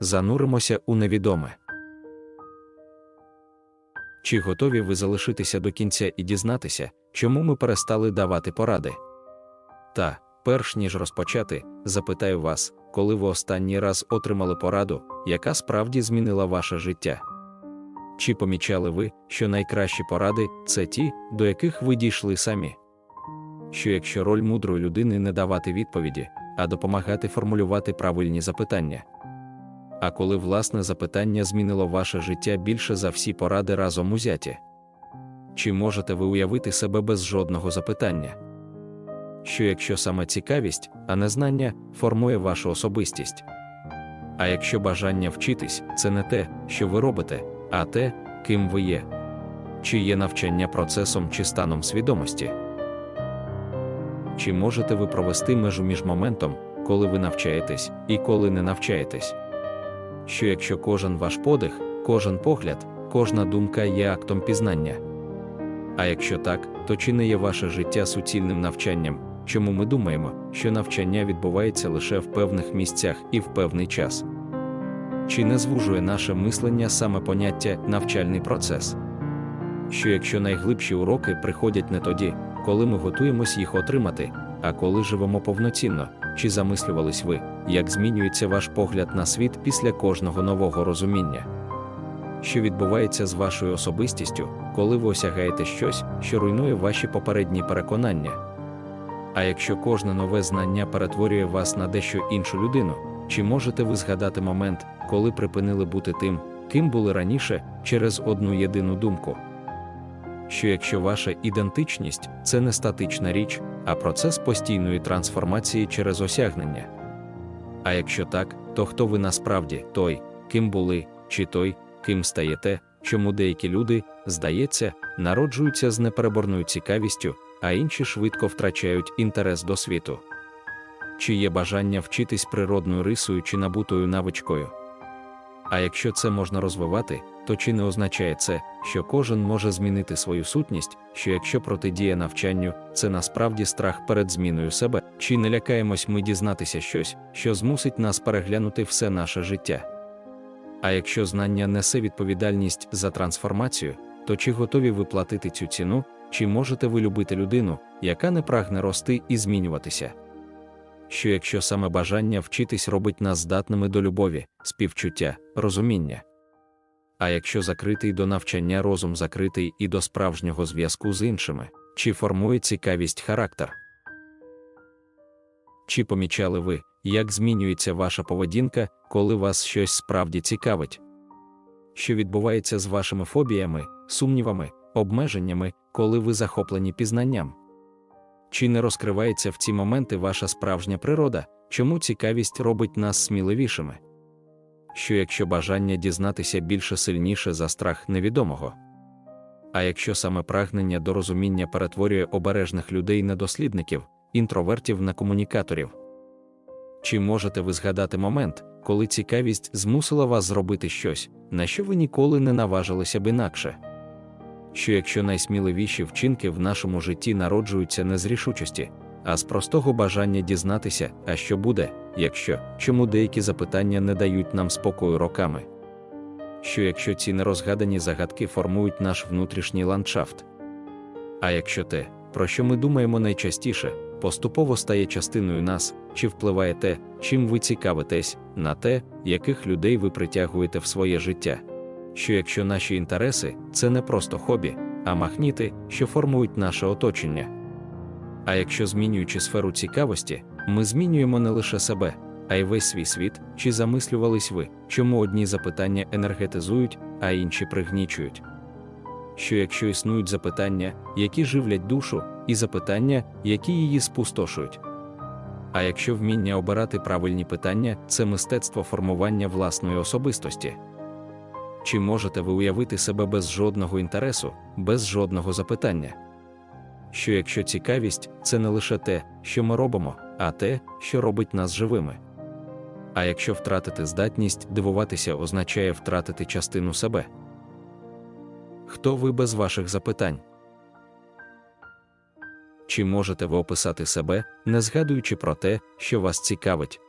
зануримося у невідоме. Чи готові ви залишитися до кінця і дізнатися, чому ми перестали давати поради? Та, перш ніж розпочати, запитаю вас, коли ви останній раз отримали пораду, яка справді змінила ваше життя? Чи помічали ви, що найкращі поради це ті, до яких ви дійшли самі? Що якщо роль мудрої людини не давати відповіді, а допомагати формулювати правильні запитання? А коли власне запитання змінило ваше життя більше за всі поради разом узяті? Чи можете ви уявити себе без жодного запитання? Що якщо саме цікавість, а не знання, формує вашу особистість? А якщо бажання вчитись це не те, що ви робите, а те, ким ви є? Чи є навчання процесом чи станом свідомості? Чи можете ви провести межу між моментом, коли ви навчаєтесь і коли не навчаєтесь? Що якщо кожен ваш подих, кожен погляд, кожна думка є актом пізнання? А якщо так, то чи не є ваше життя суцільним навчанням, чому ми думаємо, що навчання відбувається лише в певних місцях і в певний час? Чи не звужує наше мислення саме поняття навчальний процес? Що якщо найглибші уроки приходять не тоді, коли ми готуємось їх отримати, а коли живемо повноцінно, чи замислювались ви, як змінюється ваш погляд на світ після кожного нового розуміння? Що відбувається з вашою особистістю, коли ви осягаєте щось, що руйнує ваші попередні переконання? А якщо кожне нове знання перетворює вас на дещо іншу людину, чи можете ви згадати момент, коли припинили бути тим, ким були раніше, через одну єдину думку? Що якщо ваша ідентичність це не статична річ, а процес постійної трансформації через осягнення? А якщо так, то хто ви насправді той, ким були, чи той, ким стаєте, чому деякі люди, здається, народжуються з непереборною цікавістю, а інші швидко втрачають інтерес до світу? Чи є бажання вчитись природною рисою чи набутою навичкою? А якщо це можна розвивати, то чи не означає це, що кожен може змінити свою сутність, що якщо протидія навчанню, це насправді страх перед зміною себе, чи не лякаємось ми дізнатися щось, що змусить нас переглянути все наше життя? А якщо знання несе відповідальність за трансформацію, то чи готові ви платити цю ціну, чи можете ви любити людину, яка не прагне рости і змінюватися? Що якщо саме бажання вчитись робить нас здатними до любові, співчуття, розуміння? А якщо закритий до навчання розум закритий і до справжнього зв'язку з іншими, чи формує цікавість характер? Чи помічали ви, як змінюється ваша поведінка, коли вас щось справді цікавить? Що відбувається з вашими фобіями, сумнівами, обмеженнями, коли ви захоплені пізнанням? Чи не розкривається в ці моменти ваша справжня природа, чому цікавість робить нас сміливішими? Що якщо бажання дізнатися більше сильніше за страх невідомого? А якщо саме прагнення до розуміння перетворює обережних людей на дослідників, інтровертів на комунікаторів? Чи можете ви згадати момент, коли цікавість змусила вас зробити щось, на що ви ніколи не наважилися б інакше? Що якщо найсміливіші вчинки в нашому житті народжуються не з рішучості, а з простого бажання дізнатися, а що буде, якщо чому деякі запитання не дають нам спокою роками? Що якщо ці нерозгадані загадки формують наш внутрішній ландшафт? А якщо те, про що ми думаємо найчастіше, поступово стає частиною нас, чи впливає те, чим ви цікавитесь, на те, яких людей ви притягуєте в своє життя? Що якщо наші інтереси це не просто хобі, а магніти, що формують наше оточення? А якщо змінюючи сферу цікавості, ми змінюємо не лише себе, а й весь свій світ, чи замислювались ви, чому одні запитання енергетизують, а інші пригнічують? Що якщо існують запитання, які живлять душу, і запитання, які її спустошують? А якщо вміння обирати правильні питання це мистецтво формування власної особистості? Чи можете ви уявити себе без жодного інтересу, без жодного запитання? Що якщо цікавість це не лише те, що ми робимо, а те, що робить нас живими? А якщо втратити здатність дивуватися означає втратити частину себе? Хто ви без ваших запитань? Чи можете ви описати себе, не згадуючи про те, що вас цікавить?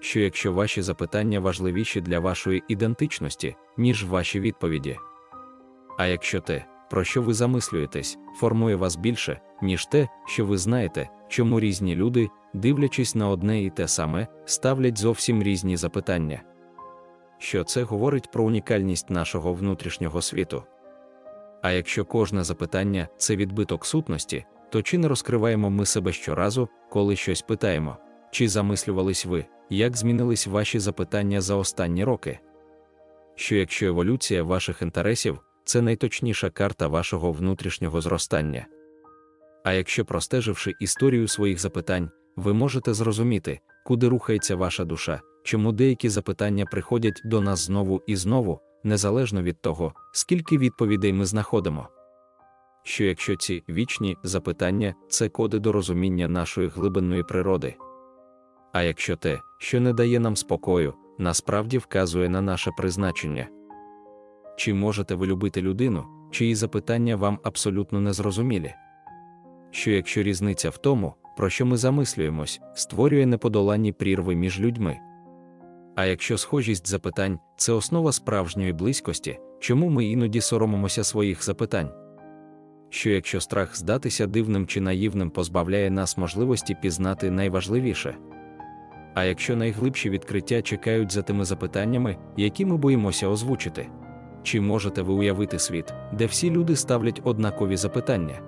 Що якщо ваші запитання важливіші для вашої ідентичності, ніж ваші відповіді. А якщо те, про що ви замислюєтесь, формує вас більше, ніж те, що ви знаєте, чому різні люди, дивлячись на одне і те саме, ставлять зовсім різні запитання. Що це говорить про унікальність нашого внутрішнього світу? А якщо кожне запитання це відбиток сутності, то чи не розкриваємо ми себе щоразу, коли щось питаємо? Чи замислювались ви, як змінились ваші запитання за останні роки? Що якщо еволюція ваших інтересів це найточніша карта вашого внутрішнього зростання? А якщо простеживши історію своїх запитань, ви можете зрозуміти, куди рухається ваша душа, чому деякі запитання приходять до нас знову і знову, незалежно від того, скільки відповідей ми знаходимо. Що якщо ці вічні запитання це коди до розуміння нашої глибинної природи? А якщо те, що не дає нам спокою, насправді вказує на наше призначення? Чи можете ви любити людину, чиї запитання вам абсолютно незрозумілі? Що якщо різниця в тому, про що ми замислюємось, створює неподоланні прірви між людьми? А якщо схожість запитань це основа справжньої близькості, чому ми іноді соромимося своїх запитань? Що якщо страх здатися дивним чи наївним позбавляє нас можливості пізнати найважливіше? А якщо найглибші відкриття чекають за тими запитаннями, які ми боїмося озвучити? Чи можете ви уявити світ, де всі люди ставлять однакові запитання?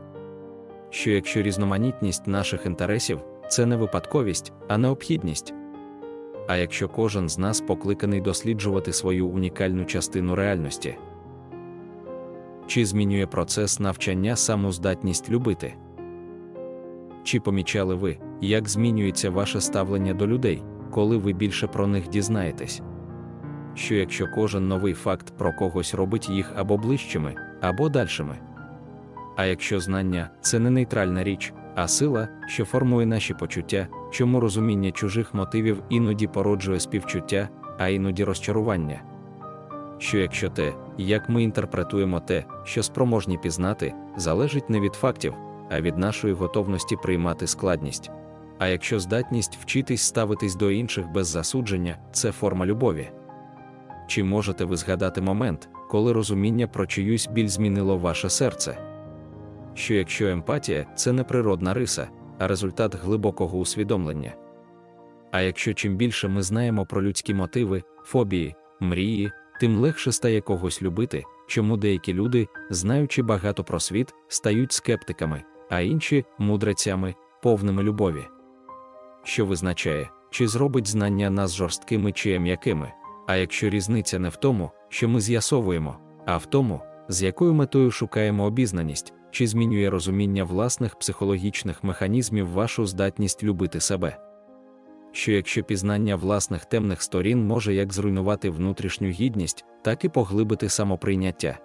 Що якщо різноманітність наших інтересів це не випадковість, а необхідність? А якщо кожен з нас покликаний досліджувати свою унікальну частину реальності? Чи змінює процес навчання саму здатність любити? Чи помічали ви, як змінюється ваше ставлення до людей, коли ви більше про них дізнаєтесь? Що якщо кожен новий факт про когось робить їх або ближчими, або дальшими? А якщо знання це не нейтральна річ, а сила, що формує наші почуття, чому розуміння чужих мотивів іноді породжує співчуття, а іноді розчарування? Що якщо те, як ми інтерпретуємо те, що спроможні пізнати, залежить не від фактів, а від нашої готовності приймати складність. А якщо здатність вчитись ставитись до інших без засудження, це форма любові. Чи можете ви згадати момент, коли розуміння про чиюсь біль змінило ваше серце? Що якщо емпатія це не природна риса, а результат глибокого усвідомлення? А якщо чим більше ми знаємо про людські мотиви, фобії, мрії, тим легше стає когось любити, чому деякі люди, знаючи багато про світ, стають скептиками, а інші мудрецями, повними любові. Що визначає, чи зробить знання нас жорсткими чи м'якими? А якщо різниця не в тому, що ми з'ясовуємо, а в тому, з якою метою шукаємо обізнаність, чи змінює розуміння власних психологічних механізмів вашу здатність любити себе? Що якщо пізнання власних темних сторін може як зруйнувати внутрішню гідність, так і поглибити самоприйняття?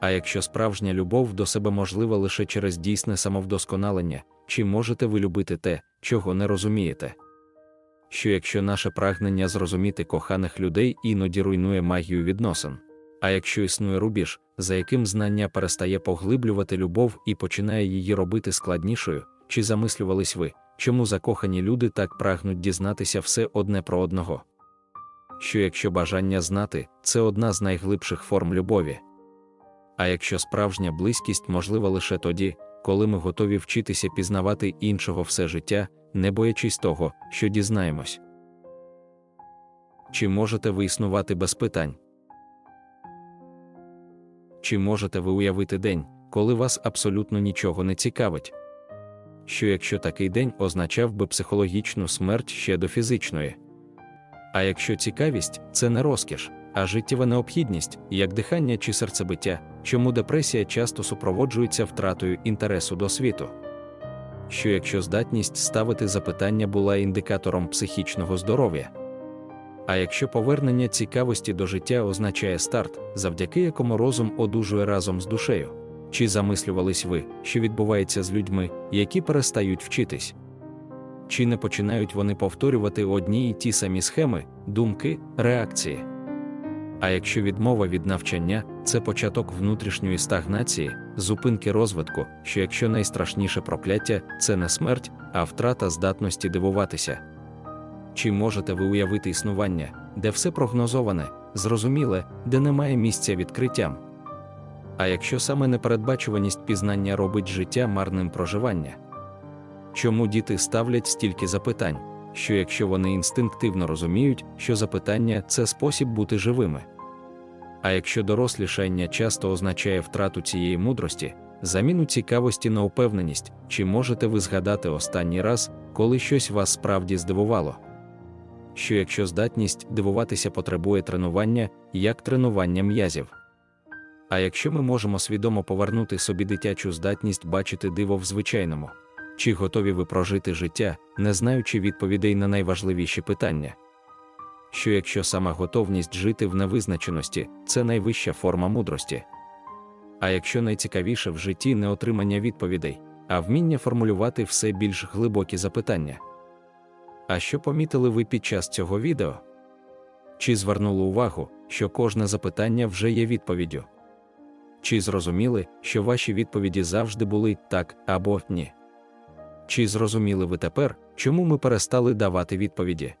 А якщо справжня любов до себе можлива лише через дійсне самовдосконалення, чи можете ви любити те, чого не розумієте? Що якщо наше прагнення зрозуміти коханих людей іноді руйнує магію відносин? А якщо існує рубіж, за яким знання перестає поглиблювати любов і починає її робити складнішою, чи замислювались ви, чому закохані люди так прагнуть дізнатися все одне про одного? Що якщо бажання знати це одна з найглибших форм любові? А якщо справжня близькість можлива лише тоді, коли ми готові вчитися пізнавати іншого все життя, не боячись того, що дізнаємось? Чи можете ви існувати без питань? Чи можете ви уявити день, коли вас абсолютно нічого не цікавить? Що якщо такий день означав би психологічну смерть ще до фізичної? А якщо цікавість це не розкіш, а життєва необхідність, як дихання чи серцебиття, чому депресія часто супроводжується втратою інтересу до світу? Що якщо здатність ставити запитання була індикатором психічного здоров'я? А якщо повернення цікавості до життя означає старт, завдяки якому розум одужує разом з душею? Чи замислювались ви, що відбувається з людьми, які перестають вчитись? Чи не починають вони повторювати одні і ті самі схеми, думки, реакції? А якщо відмова від навчання це початок внутрішньої стагнації, зупинки розвитку, що якщо найстрашніше прокляття це не смерть, а втрата здатності дивуватися? чи можете ви уявити існування, де все прогнозоване, зрозуміле, де немає місця відкриттям? А якщо саме непередбачуваність пізнання робить життя марним проживання? Чому діти ставлять стільки запитань, що якщо вони інстинктивно розуміють, що запитання це спосіб бути живими? А якщо дорослішання часто означає втрату цієї мудрості, заміну цікавості на упевненість, чи можете ви згадати останній раз, коли щось вас справді здивувало? Що якщо здатність дивуватися потребує тренування, як тренування м'язів? А якщо ми можемо свідомо повернути собі дитячу здатність бачити диво в звичайному, чи готові ви прожити життя, не знаючи відповідей на найважливіші питання? Що якщо сама готовність жити в невизначеності це найвища форма мудрості? А якщо найцікавіше в житті не отримання відповідей, а вміння формулювати все більш глибокі запитання? А що помітили ви під час цього відео? Чи звернули увагу, що кожне запитання вже є відповіддю? Чи зрозуміли, що ваші відповіді завжди були так або ні? Чи зрозуміли ви тепер, чому ми перестали давати відповіді?